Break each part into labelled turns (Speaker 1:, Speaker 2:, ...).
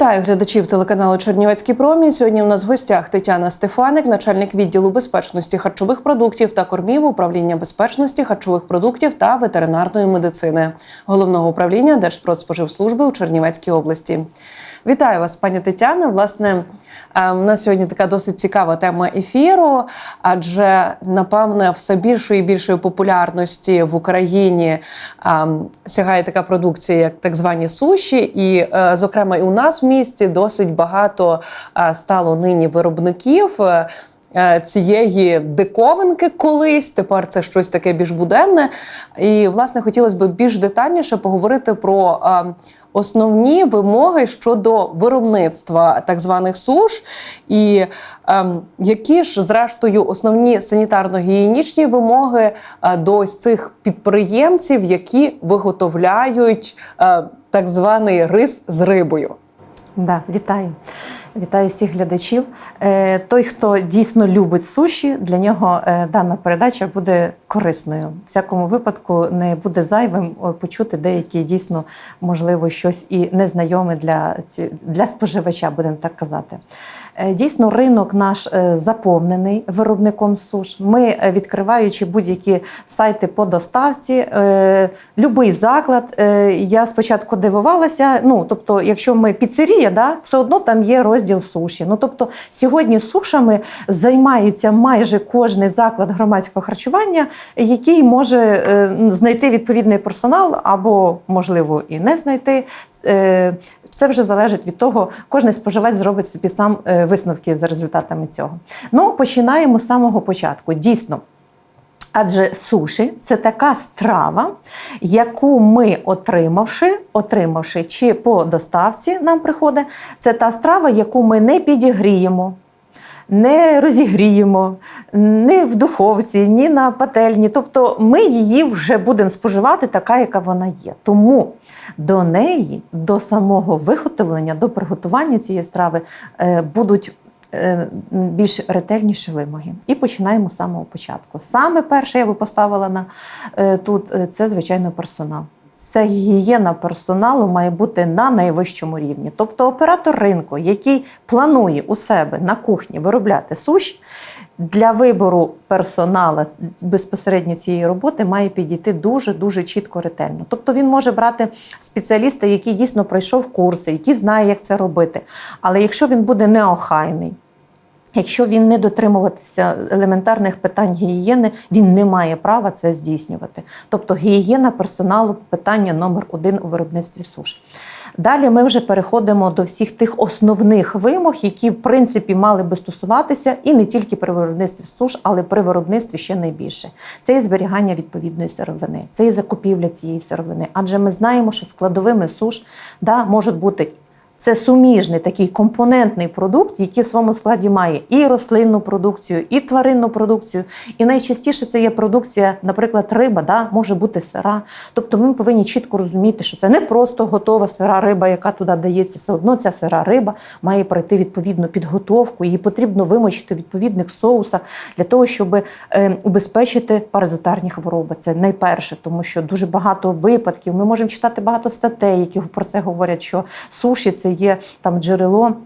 Speaker 1: Вітаю глядачів телеканалу Чернівецький промінь. Сьогодні у нас в гостях Тетяна Стефаник, начальник відділу безпечності харчових продуктів та кормів управління безпечності харчових продуктів та ветеринарної медицини головного управління Держпродспоживслужби у Чернівецькій області. Вітаю вас, пані Тетяна. Власне, е, у нас сьогодні така досить цікава тема ефіру, адже напевне все більшої і більшої популярності в Україні е, сягає така продукція, як так звані суші, і, е, зокрема, і у нас в місті досить багато е, стало нині виробників. Е, е, Цієї диковинки колись тепер це щось таке більш буденне. І власне хотілося б більш детальніше поговорити про е, основні вимоги щодо виробництва так званих суш, і ем, які ж, зрештою, основні санітарно-гігієнічні вимоги е, до ось цих підприємців, які виготовляють е, так званий рис з рибою.
Speaker 2: Да, вітаю. Вітаю всіх глядачів. Е, Той, хто дійсно любить суші, для нього е, дана передача буде корисною. В всякому випадку не буде зайвим е, почути деякі дійсно, можливо, щось і незнайоме для, для споживача, будемо так казати. Дійсно, ринок наш заповнений виробником суш. Ми, відкриваючи будь-які сайти по доставці, любий заклад, я спочатку дивувалася. Ну, тобто, якщо ми піцерія, да, все одно там є розділ суші. Ну, тобто, сьогодні сушами займається майже кожний заклад громадського харчування, який може е, знайти відповідний персонал або, можливо, і не знайти. Е, Це вже залежить від того, кожен споживець зробить собі сам е, висновки за результатами цього. Ну, починаємо з самого початку. Дійсно. Адже суші це така страва, яку ми отримавши, отримавши чи по доставці нам приходить, це та страва, яку ми не підігріємо, не розігріємо, ні в духовці, ні на пательні. Тобто ми її вже будемо споживати така, яка вона є. Тому до неї, до самого виготовлення, до приготування цієї страви е, будуть більш ретельніші вимоги. І починаємо з самого початку. Саме перше я би поставила на е, тут е, це, звичайно, персонал. Це гігієна персоналу має бути на найвищому рівні. Тобто оператор ринку, який планує у себе на кухні виробляти суші, для вибору персонала безпосередньо цієї роботи має підійти дуже дуже чітко ретельно. Тобто він може брати спеціаліста, який дійсно пройшов курси, який знає, як це робити. Але якщо він буде неохайний, Якщо він не дотримуватися елементарних питань гігієни, він не має права це здійснювати. Тобто гігієна персоналу питання номер один у виробництві суш. Далі ми вже переходимо до всіх тих основних вимог, які в принципі мали би стосуватися і не тільки при виробництві суш, але при виробництві ще найбільше. Це і зберігання відповідної сировини, це і закупівля цієї сировини. Адже ми знаємо, що складовими суш да, можуть бути це суміжний такий компонентний продукт, який в своєму складі має і рослинну продукцію, і тваринну продукцію. І найчастіше це є продукція, наприклад, риба, да, може бути сира. Тобто ми повинні чітко розуміти, що це не просто готова сира риба, яка туди дається. Все одно ця сира риба має пройти відповідну підготовку. Її потрібно вимочити в відповідних соусах для того, щоб е, убезпечити паразитарні хвороби. Це найперше, тому що дуже багато випадків. Ми можемо читати багато статей, які про це говорять, що суші це є там джерело.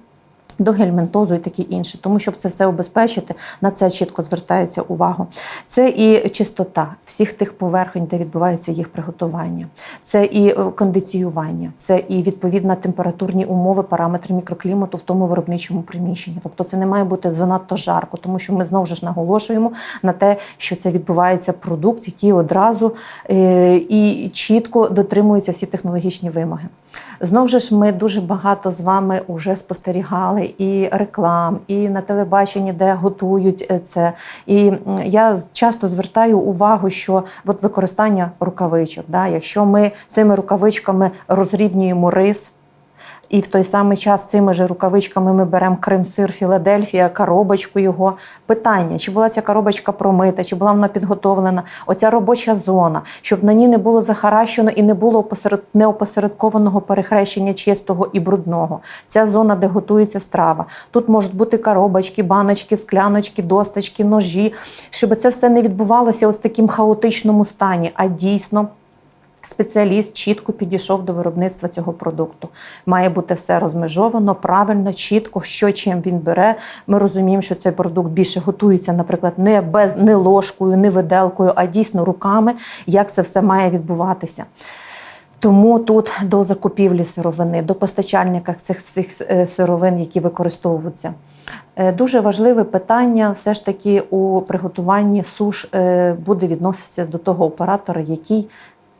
Speaker 2: До гельминтозу і таке інше, тому щоб це все обезпечити, на це чітко звертається увагу. Це і чистота всіх тих поверхонь, де відбувається їх приготування, це і е, кондиціювання, це і відповідно температурні умови, параметри мікроклімату в тому виробничому приміщенні. Тобто це не має бути занадто жарко, тому що ми знову ж наголошуємо на те, що це відбувається продукт, який одразу е, і чітко дотримуються всі технологічні вимоги. Знову ж ми дуже багато з вами вже спостерігали і реклам, і на телебаченні, де готують е, це. І я часто звертаю увагу, що от використання рукавичок, да, якщо ми цими рукавичками розрівнюємо рис. І в той самий час цими же рукавичками ми беремо крем-сир Філадельфія, коробочку його. Питання, чи була ця коробочка промита, чи була вона підготовлена, оця робоча зона, щоб на ній не було захаращено і не було опосеред... неопосередкованого перехрещення чистого і брудного. Ця зона, де готується страва. Тут можуть бути коробочки, баночки, скляночки, досточки, ножі, щоб це все не відбувалося ось в такому хаотичному стані, а дійсно Спеціаліст чітко підійшов до виробництва цього продукту. Має бути все розмежовано, правильно, чітко, що чим він бере. Ми розуміємо, що цей продукт більше готується, наприклад, не без не ложкою, не виделкою, а дійсно руками, як це все має відбуватися. Тому тут до закупівлі сировини, до постачальника цих, цих е, сировин, які використовуються. Е, Дуже важливе питання все ж таки у приготуванні суш е, буде відноситися до того оператора, який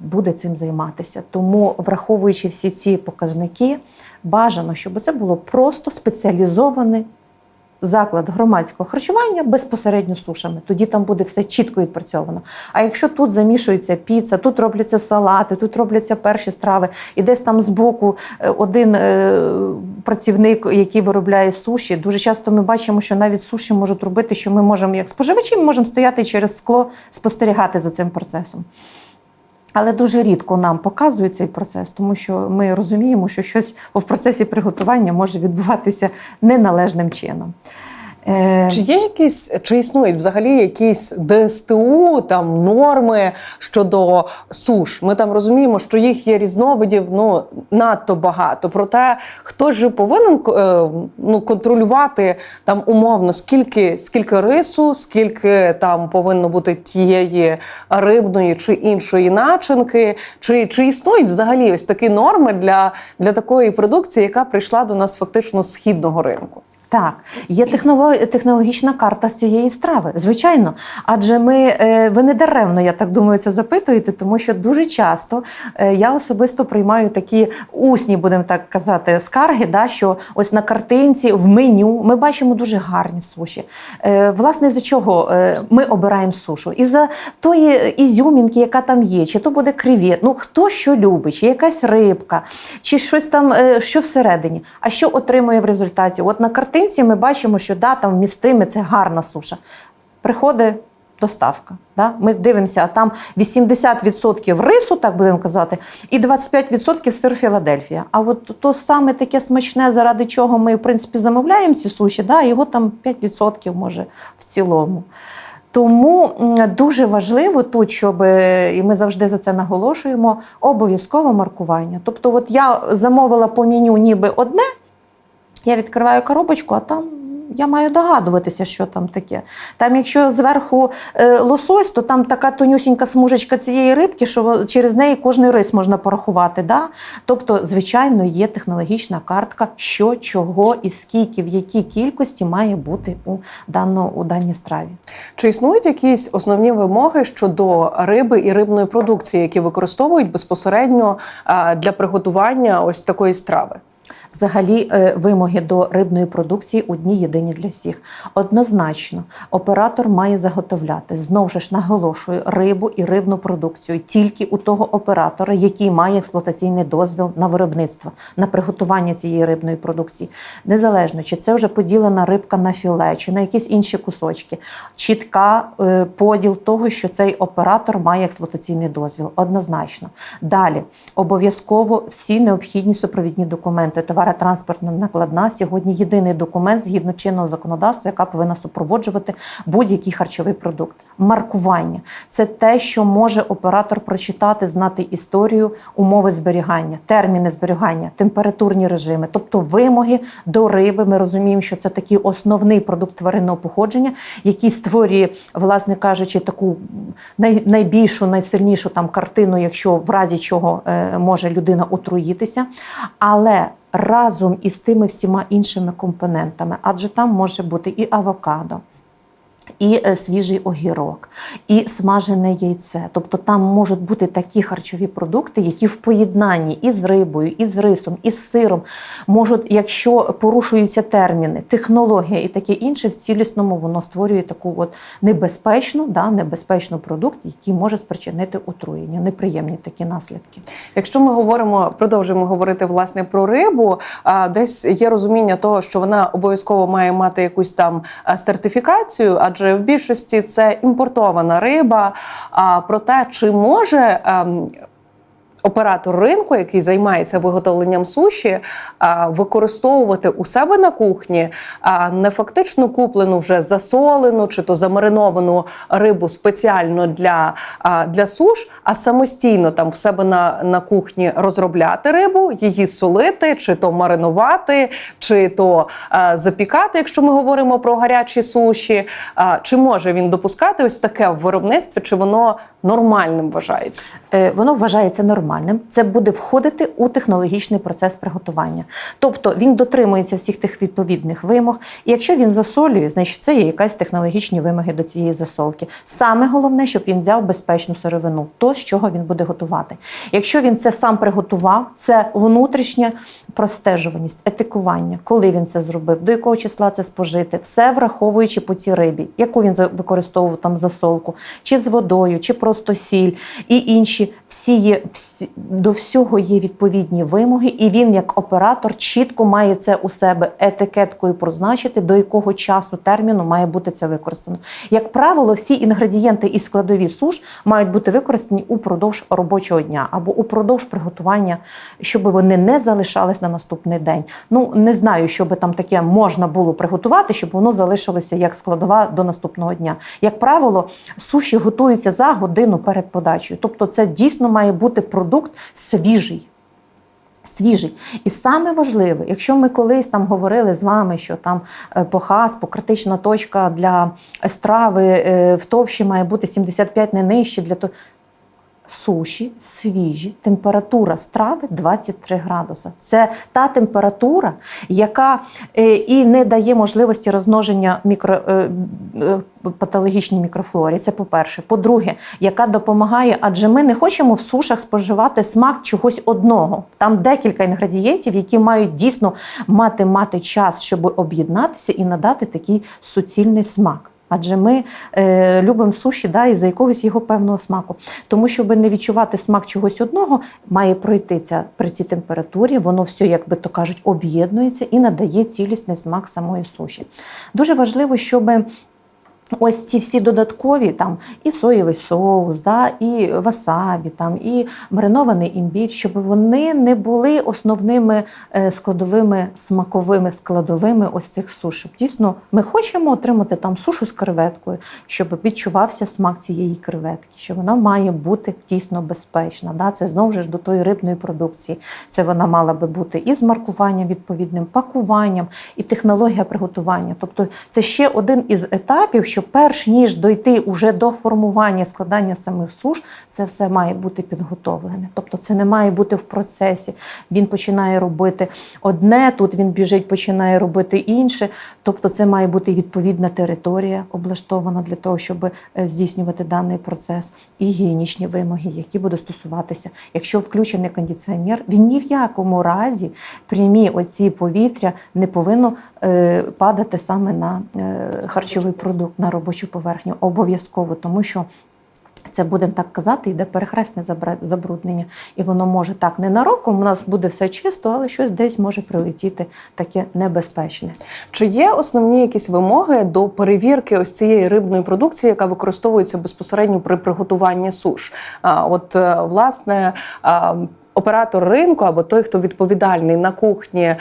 Speaker 2: буде цим займатися. Тому, враховуючи всі ці показники, бажано, щоб це було просто спеціалізоване заклад громадського харчування безпосередньо сушами. Тоді там буде все чітко відпрацьовано. А якщо тут замішується піца, тут робляться салати, тут робляться перші страви, і десь там збоку е, один е, працівник, який виробляє суші, дуже часто ми бачимо, що навіть суші можуть робити, що ми можемо, як споживачі, ми можемо стояти через скло, спостерігати за цим процесом. Але дуже рідко нам показують цей процес, тому що ми розуміємо, що щось в процесі приготування може відбуватися неналежним чином. Е,
Speaker 1: Чи є якісь, чи існують взагалі якісь ДСТУ, там норми щодо суш? Ми там розуміємо, що їх є різновидів ну надто багато. Проте хто ж повинен е, ну, контролювати там умовно скільки, скільки рису, скільки там повинно бути тієї рибної чи іншої начинки? Чи, чи існують взагалі ось такі норми для, для такої продукції, яка прийшла до нас фактично з східного ринку?
Speaker 2: Так, є технологічна карта з цієї страви, звичайно. Адже ми е, ви не даремно, я так думаю, це запитуєте, тому що дуже часто е, я особисто приймаю такі усні, будемо так казати, скарги, да, що ось на картинці в меню ми бачимо дуже гарні суші. Е, Власне, за чого ми обираємо сушу? Із-за тої ізюмінки, яка там є, чи то буде кривіт, ну хто що любить, чи якась рибка, чи щось там, що всередині. А що отримує в результаті? От на картинці ми бачимо, що да, там вмістиме, це гарна суша. Приходить доставка. Да? Ми дивимося, а там 80% рису, так будемо казати, і 25% сир Філадельфія. А от то саме таке смачне, заради чого ми, в принципі, замовляємо ці суші, да? його там 5% може в цілому. Тому дуже важливо тут, щоб е, і ми завжди за це наголошуємо, обов'язкове маркування. Тобто, от я замовила по меню ніби одне, я відкриваю коробочку, а там я маю догадуватися, що там таке. Там, якщо зверху е, лосось, то там така тонюсінька смужечка цієї рибки, що через неї кожний рис можна порахувати. Да? Тобто, звичайно, є технологічна картка, що, чого і скільки, в якій кількості має бути у, дану, у даній страві.
Speaker 1: Чи існують якісь основні вимоги щодо риби і рибної продукції, які використовують безпосередньо для приготування ось такої страви?
Speaker 2: Взагалі, е, вимоги до рибної продукції одні єдині для всіх. Однозначно, оператор має заготовляти знову ж наголошую рибу і рибну продукцію тільки у того оператора, який має експлуатаційний дозвіл на виробництво, на приготування цієї рибної продукції. Незалежно, чи це вже поділена рибка на філе, чи на якісь інші кусочки. Чітка е, поділ того, що цей оператор має експлуатаційний дозвіл. Однозначно. Далі обов'язково всі необхідні супровідні документи. Товаротранспортна накладна сьогодні єдиний документ згідно чинного законодавства, яка повинна супроводжувати будь-який харчовий продукт. Маркування це те, що може оператор прочитати, знати історію, умови зберігання, терміни зберігання, температурні режими, тобто вимоги до риби. Ми розуміємо, що це такий основний продукт тваринного походження, який створює, власне кажучи, таку найбільшу, найсильнішу там картину, якщо в разі чого е, може людина отруїтися. Але разом із тими всіма іншими компонентами, адже там може бути і авокадо. І е, свіжий огірок, і смажене яйце. Тобто там можуть бути такі харчові продукти, які в поєднанні із рибою, із рисом, із сиром можуть, якщо порушуються терміни, технологія і таке інше, в цілісному воно створює таку от небезпечну, да, небезпечну продукт, який може спричинити отруєння, неприємні такі наслідки.
Speaker 1: Якщо ми говоримо, продовжуємо говорити власне про рибу, а десь є розуміння того, що вона обов'язково має мати якусь там сертифікацію, адже в більшості це імпортована риба. А про те, чи може ем, оператор ринку, який займається виготовленням суші, використовувати у себе на кухні не фактично куплену вже засолену чи то замариновану рибу спеціально для, для суш, а самостійно там в себе на, на кухні розробляти рибу, її солити, чи то маринувати, чи то запікати, якщо ми говоримо про гарячі суші. Чи може він допускати ось таке в виробництві, чи воно нормальним вважається?
Speaker 2: Е, Воно вважається нормальним. Це буде входити у технологічний процес приготування. Тобто він дотримується всіх тих відповідних вимог. І якщо він засолює, значить це є якась технологічні вимоги до цієї засолки. Саме головне, щоб він взяв безпечну сировину, то з чого він буде готувати. Якщо він це сам приготував, це внутрішня простежуваність, етикування, коли він це зробив, до якого числа це спожити, все враховуючи по цій рибі, яку він використовував там засолку, чи з водою, чи просто сіль, і інші всі є всі, до всього є відповідні вимоги, і він, як оператор, чітко має це у себе етикеткою прозначити, до якого часу терміну має бути це використано. Як правило, всі інгредієнти і складові суш мають бути використані упродовж робочого дня або упродовж приготування, щоб вони не залишались на наступний день. Ну не знаю, щоб там таке можна було приготувати, щоб воно залишилося як складова до наступного дня. Як правило, суші готуються за годину перед подачею. Тобто, це дійсно має бути продукт свіжий. Свіжий. І саме важливе, якщо ми колись там говорили з вами, що там е, по критична точка для страви е, в товщі має бути 75 не нижче для того. Суші свіжі, температура страви 23 градуса. Це та температура, яка е, і не дає можливості розмноження мікро, е, е, патологічній мікрофлорі. Це по-перше. По-друге, яка допомагає, адже ми не хочемо в сушах споживати смак чогось одного. Там декілька інгредієнтів, які мають дійсно мати, мати час, щоб об'єднатися і надати такий суцільний смак. Адже ми е, любимо суші да, із-за якогось його певного смаку. Тому, щоб не відчувати смак чогось одного, має пройти ця при цій температурі, воно все, як би то кажуть, об'єднується і надає цілісний смак самої суші. Дуже важливо, щоб Ось ці всі додаткові там і соєвий соус, да, і васабі, там, і маринований імбір, щоб вони не були основними е, складовими смаковими складовими ось цих суш. Щоб Дійсно, ми хочемо отримати там сушу з креветкою, щоб відчувався смак цієї креветки, що вона має бути дійсно безпечна. Да? Це знову ж до тої рибної продукції. Це вона мала би бути і з маркуванням відповідним, пакуванням, і технологія приготування. Тобто це ще один із етапів, що перш ніж дойти уже до формування складання самих суш, це все має бути підготовлене. Тобто це не має бути в процесі. Він починає робити одне, тут він біжить, починає робити інше. Тобто, це має бути відповідна територія облаштована для того, щоб е, здійснювати даний процес, і гігієнічні вимоги, які будуть стосуватися. Якщо включений кондиціонер, він ні в якому разі прямі оці повітря не повинно е, падати саме на е, харчовий продукт, на робочу поверхню. Обов'язково, тому що. Це будемо так казати, йде перехресне забруднення, і воно може так ненароком. У нас буде все чисто, але щось десь може прилетіти таке небезпечне.
Speaker 1: Чи є основні якісь вимоги до перевірки ось цієї рибної продукції, яка використовується безпосередньо при приготуванні суш? От е, власне. Оператор ринку або той, хто відповідальний на кухні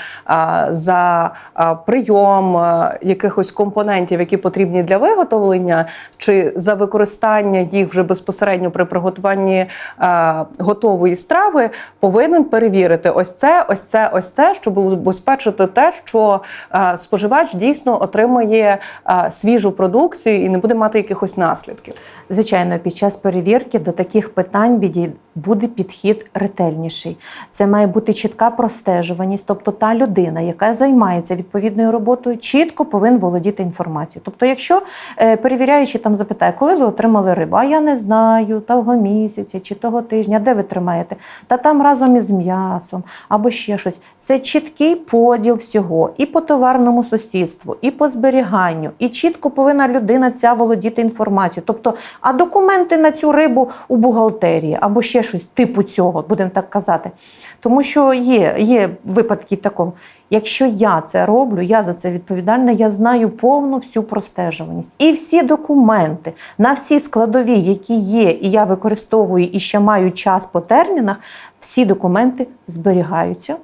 Speaker 1: за прийом якихось компонентів, які потрібні для виготовлення, чи за використання їх вже безпосередньо при приготуванні готової страви, повинен перевірити ось це, ось це, ось це, щоб убезпечити те, що споживач дійсно отримає свіжу продукцію і не буде мати якихось наслідків.
Speaker 2: Звичайно, під час перевірки до таких питань буде підхід ретельніший. Це має бути чітка простежуваність, тобто та людина, яка займається відповідною роботою, чітко повинен володіти інформацією. Тобто, якщо е, перевіряючий там запитає, коли ви отримали рибу, а я не знаю, того місяця чи того тижня, де ви тримаєте, та там разом із м'ясом або ще щось. Це чіткий поділ всього і по товарному сусідству, і по зберіганню, і чітко повинна людина ця володіти інформацією. Тобто, а документи на цю рибу у бухгалтерії або ще щось типу цього, будемо так казати. Тому що є, є випадки такого. Якщо я це роблю, я за це відповідальна, я знаю повну всю простежуваність. І всі документи на всі складові, які є, і я використовую і ще маю час по термінах, всі документи зберігаються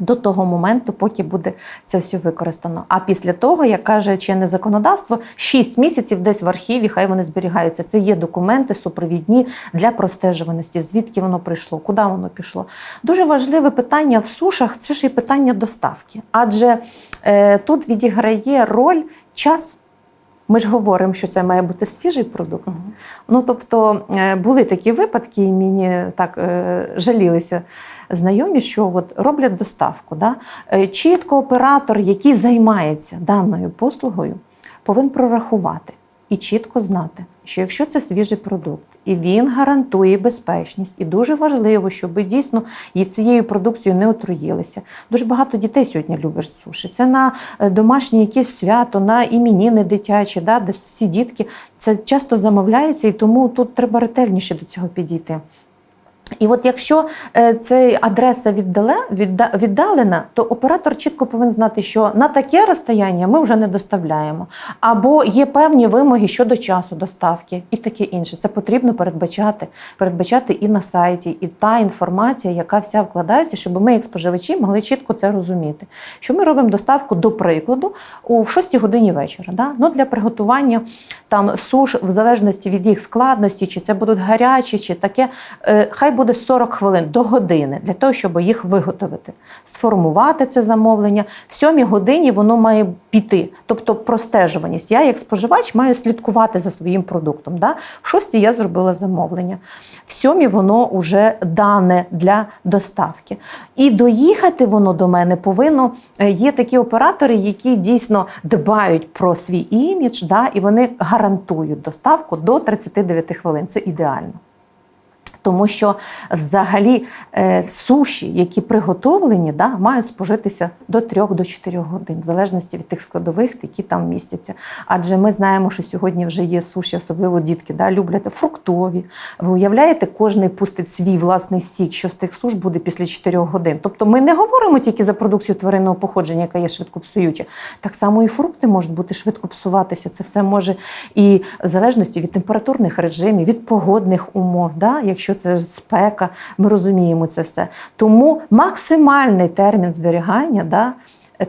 Speaker 2: до того моменту, поки буде це все використано. А після того, як каже чинне законодавство, 6 місяців десь в архіві, хай вони зберігаються. Це є документи супровідні для простежуваності, звідки воно прийшло, куди воно пішло. Дуже важливе питання в сушах це ж і питання доставки. Адже е, тут відіграє роль час. Ми ж говоримо, що це має бути свіжий продукт. Ну тобто е, були такі випадки, і мені так е, жалілися знайомі, що от роблять доставку. Да? Е, Чітко оператор, який займається даною послугою, повинен прорахувати і чітко знати, що якщо це свіжий продукт, і він гарантує безпечність, і дуже важливо, щоб дійсно і цією продукцією не отруїлися. Дуже багато дітей сьогодні люблять суші. Це на домашні якісь свято, на іменіни дитячі, да, де всі дітки. Це часто замовляється, і тому тут треба ретельніше до цього підійти. І от якщо е, ця адреса віддалена, то оператор чітко повинен знати, що на таке розстояння ми вже не доставляємо. Або є певні вимоги щодо часу доставки і таке інше. Це потрібно передбачати, передбачати і на сайті, і та інформація, яка вся вкладається, щоб ми, як споживачі, могли чітко це розуміти. Що ми робимо доставку, до прикладу, у 6 годині вечора. Да? Ну, для приготування там суш, в залежності від їх складності, чи це будуть гарячі, чи таке, е, хай буде 40 хвилин до години для того, щоб їх виготовити, сформувати це замовлення. В сьомій годині воно має піти, тобто простежуваність. Я, як споживач, маю слідкувати за своїм продуктом. Да? В шостій я зробила замовлення. В сьомій воно вже дане для доставки. І доїхати воно до мене повинно. е, Є такі оператори, які дійсно дбають про свій імідж, да, і вони гарантують доставку до 39 хвилин. Це ідеально. Тому що взагалі е, суші, які приготовлені, да, мають спожитися до 3-4 годин, в залежності від тих складових, які там містяться. Адже ми знаємо, що сьогодні вже є суші, особливо дітки, да, люблять фруктові. Ви уявляєте, кожний пустить свій власний сік, що з тих суш буде після 4 годин. Тобто ми не говоримо тільки за продукцію тваринного походження, яка є швидко псуюча. Так само і фрукти можуть бути швидко псуватися. Це все може і в залежності від температурних режимів, від погодних умов. Да? Якщо це спека, ми розуміємо це все. Тому максимальний термін зберігання. Да,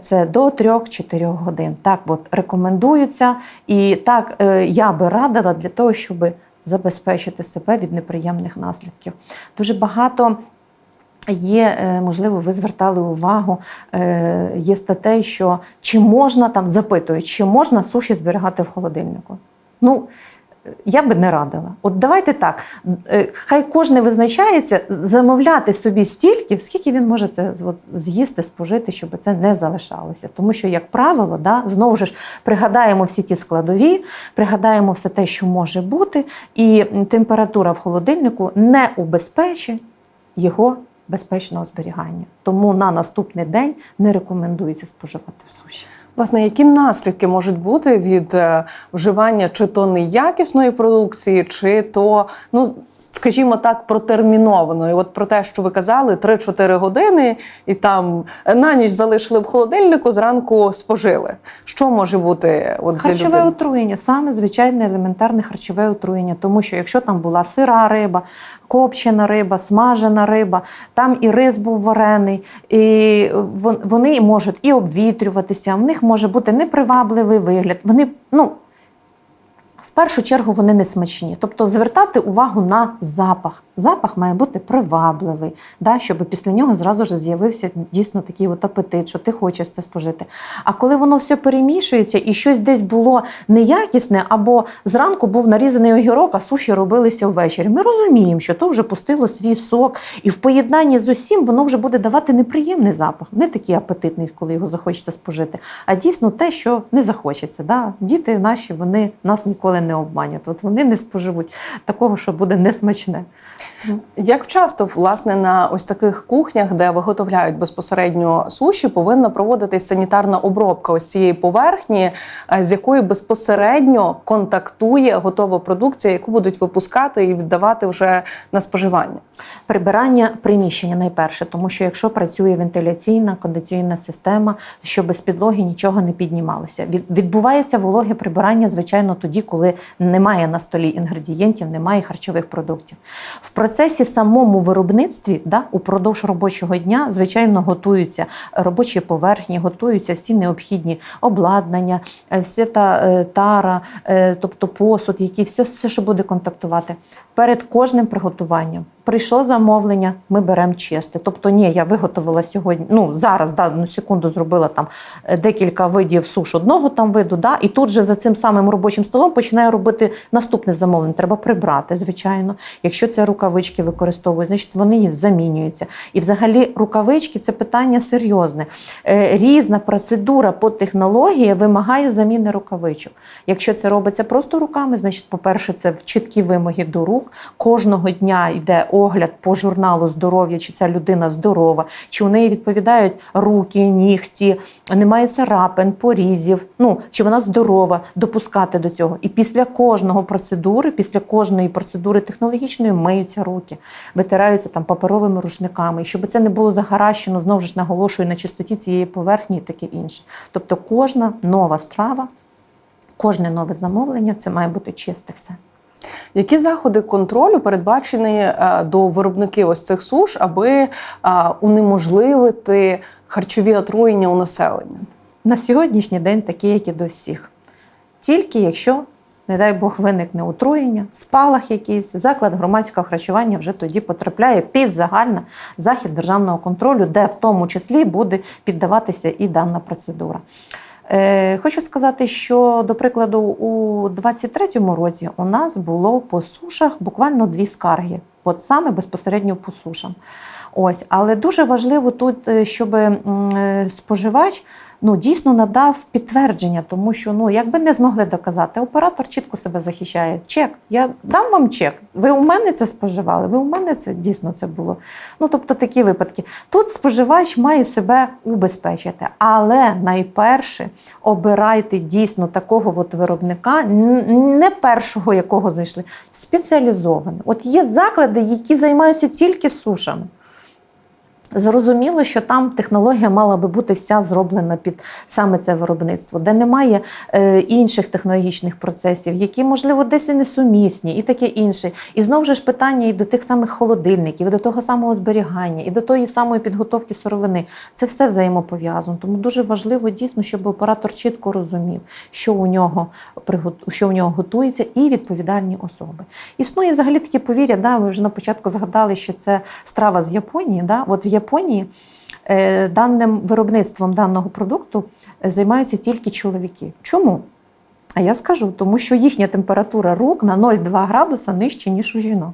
Speaker 2: це до 3-4 годин. Так от рекомендується. І так е, я би радила для того, щоб забезпечити себе від неприємних наслідків. Дуже багато. Є, е, можливо, ви звертали увагу, е, є статей, що чи можна там запитують, чи можна суші зберігати в холодильнику. Ну, я би не радила. От давайте так. е, Хай кожен визначається замовляти собі стільки, скільки він може це з'їсти, спожити, щоб це не залишалося. Тому що, як правило, да, знову ж пригадаємо всі ті складові, пригадаємо все те, що може бути, і температура в холодильнику не убезпечить його безпечного зберігання. Тому на наступний день не рекомендується споживати суші.
Speaker 1: Власне, які наслідки можуть бути від е, вживання чи то неякісної продукції, чи то, ну скажімо так, протермінованої? От про те, що ви казали, 3-4 години, і там на ніч залишили в холодильнику, зранку спожили. Що може бути от для
Speaker 2: Харчове
Speaker 1: людини?
Speaker 2: отруєння, саме звичайне елементарне харчове отруєння, тому що якщо там була сира риба, копчена риба, смажена риба, там і рис був варений, і вони можуть і обвітрюватися, в них може бути непривабливий вигляд. Вони, ну, в першу чергу вони не смачні. Тобто звертати увагу на запах. Запах має бути привабливий, да, щоб після нього зразу ж з'явився дійсно такий от апетит, що ти хочеш це спожити. А коли воно все перемішується і щось десь було неякісне, або зранку був нарізаний огірок, а суші робилися ввечері, ми розуміємо, що то вже пустило свій сок, і в поєднанні з усім воно вже буде давати неприємний запах, не такий апетитний, коли його захочеться спожити, а дійсно те, що не захочеться. Да? Діти наші вони нас ніколи не обманять. От вони не споживуть такого, що буде несмачне.
Speaker 1: Як часто власне на ось таких кухнях, де виготовляють безпосередньо суші, повинна проводитись санітарна обробка ось цієї поверхні, е, з якою безпосередньо контактує готова продукція, яку будуть випускати і віддавати вже на споживання?
Speaker 2: Прибирання приміщення найперше, тому що якщо працює вентиляційна кондиційна система, щоб з підлоги нічого не піднімалося. Відбувається вологе прибирання, звичайно, тоді, коли немає на столі інгредієнтів, немає харчових продуктів. В процесі самому виробництві, да, упродовж робочого дня, звичайно, готуються робочі поверхні, готуються всі необхідні обладнання, е, вся та е, тара, е, тобто посуд, який все, все, що буде контактувати. Перед кожним приготуванням прийшло замовлення, ми беремо чисте. Тобто, ні, я виготовила сьогодні. Ну зараз дану секунду зробила там е, декілька видів суш одного там виду, да, і тут же за цим самим робочим столом починаю робити наступне замовлення. Треба прибрати, звичайно. Якщо це рукавички використовують, значить вони замінюються. І взагалі рукавички це питання серйозне. Е, Різна процедура по технології вимагає заміни рукавичок. Якщо це робиться просто руками, значить, по-перше, це чіткі вимоги до рук. Кожного дня йде огляд по журналу здоров'я, чи ця людина здорова, чи у неї відповідають руки, нігті, немає царапин, порізів. Ну чи вона здорова, допускати до цього. І після кожного процедури, після кожної процедури технологічної миються руки, витираються там паперовими рушниками, і щоб це не було загаращено, знову ж наголошую на чистоті цієї поверхні і таке інше. Тобто кожна нова страва, кожне нове замовлення це має бути чисте все.
Speaker 1: Які заходи контролю передбачені е, до виробників ось цих суш, аби е, унеможливити харчові отруєння у населення?
Speaker 2: На сьогоднішній день такі, як і до всіх. Тільки якщо, не дай Бог, виникне отруєння, спалах якийсь, заклад громадського харчування вже тоді потрапляє під загальний захід державного контролю, де в тому числі буде піддаватися і дана процедура. Е, Хочу сказати, що, до прикладу, у 2023 році у нас було по сушах буквально дві скарги, от саме безпосередньо по сушам. Ось, але дуже важливо тут, е, щоб е, споживач ну, дійсно надав підтвердження, тому що ну, якби не змогли доказати, оператор чітко себе захищає. Чек, я дам вам чек. Ви у мене це споживали, ви у мене це дійсно це було. Ну, тобто такі випадки. Тут споживач має себе убезпечити, але найперше обирайте дійсно такого от виробника, не першого, якого зайшли, спеціалізований. От є заклади, які займаються тільки сушами. Зрозуміло, що там технологія мала би бути вся зроблена під саме це виробництво, де немає е, інших технологічних процесів, які, можливо, десь і несумісні, і таке інше. І знову ж питання і до тих самих холодильників, і до того самого зберігання, і до тої самої підготовки сировини. Це все взаємопов'язано. Тому дуже важливо дійсно, щоб оператор чітко розумів, що у нього що у нього готується, і відповідальні особи. Існує взагалі таке повір'я. Да, ви вже на початку згадали, що це страва з Японії. Да? От в Японії е, даним виробництвом даного продукту е, займаються тільки чоловіки. Чому? А я скажу, тому що їхня температура рук на 0,2 градуса нижче, ніж у жінок.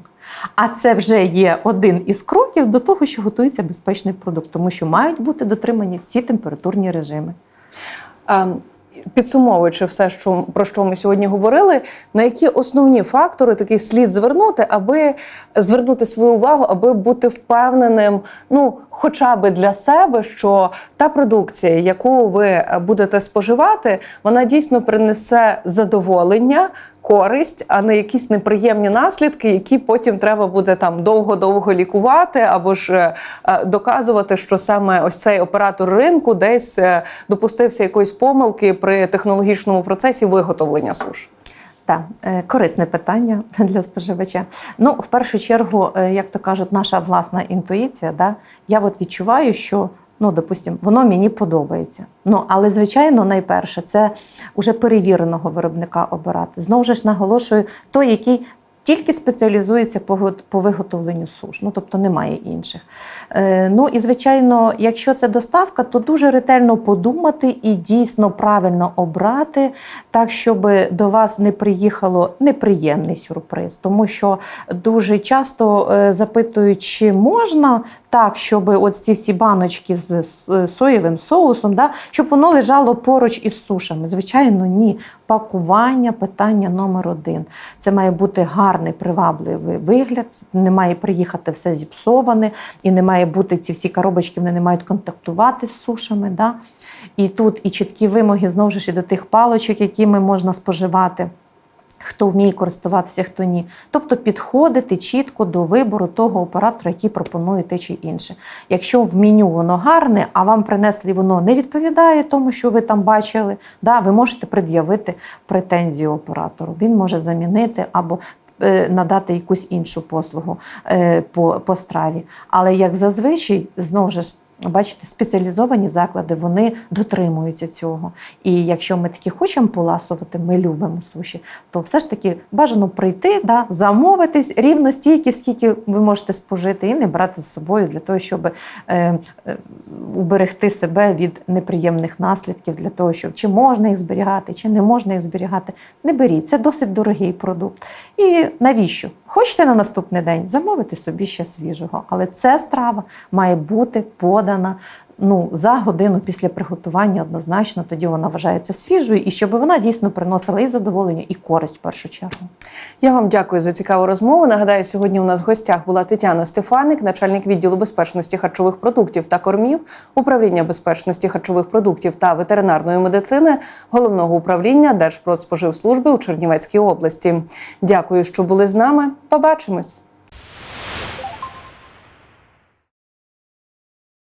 Speaker 2: А це вже є один із кроків до того, що готується безпечний продукт, тому що мають бути дотримані всі температурні режими.
Speaker 1: Підсумовуючи все, що про що ми сьогодні говорили, на які основні фактори такий слід звернути, аби звернути свою увагу, аби бути впевненим, ну хоча би для себе, що та продукція, яку ви будете споживати, вона дійсно принесе задоволення, користь, а не якісь неприємні наслідки, які потім треба буде там довго-довго лікувати, або ж е, е, доказувати, що саме ось цей оператор ринку десь е, допустився якоїсь помилки при технологічному процесі виготовлення суш.
Speaker 2: Так, корисне питання для споживача. Ну, в першу чергу, як то кажуть, наша власна інтуїція, да, я от відчуваю, що. Ну, допустимо, воно мені подобається. Ну, але, звичайно, найперше, це уже перевіреного виробника обирати. Знову ж наголошую, той, який тільки спеціалізується по, по виготовленню суш, ну тобто немає інших. Е, ну і звичайно, якщо це доставка, то дуже ретельно подумати і дійсно правильно обрати, так щоб до вас не приїхало неприємний сюрприз. Тому що дуже часто е, запитують, чи можна так, щоб от ці всі баночки з соєвим соусом, да, щоб воно лежало поруч із сушами. Звичайно, ні. Пакування питання номер один. Це має бути гарний, привабливий вигляд. Не має приїхати все зіпсоване, і не має бути ці всі коробочки, вони не мають контактувати з сушами. Да? І тут і чіткі вимоги знову ж і до тих палочок, якими можна споживати. Хто вміє користуватися, хто ні. Тобто підходити чітко до вибору того оператора, який пропонує те чи інше. Якщо в меню воно гарне, а вам принесли воно не відповідає тому, що ви там бачили, да, ви можете пред'явити претензію оператору. Він може замінити або е, надати якусь іншу послугу е, по, по страві. Але як зазвичай, знову ж. Бачите, спеціалізовані заклади вони дотримуються цього. І якщо ми таки хочемо поласувати, ми любимо суші, то все ж таки бажано прийти, да, замовитись рівно стільки, скільки ви можете спожити, і не брати з собою для того, щоб е, е, уберегти себе від неприємних наслідків, для того, щоб чи можна їх зберігати, чи не можна їх зберігати. Не беріть, це досить дорогий продукт. І навіщо? Хочете на наступний день замовити собі ще свіжого, але ця страва має бути подана. Ну, за годину після приготування однозначно, тоді вона вважається свіжою, і щоб вона дійсно приносила і задоволення, і користь в першу чергу.
Speaker 1: Я вам дякую за цікаву розмову. Нагадаю, сьогодні у нас в гостях була Тетяна Стефаник, начальник відділу безпечності харчових продуктів та кормів, управління безпечності харчових продуктів та ветеринарної медицини головного управління Держпродспоживслужби у Чернівецькій області. Дякую, що були з нами. Побачимось.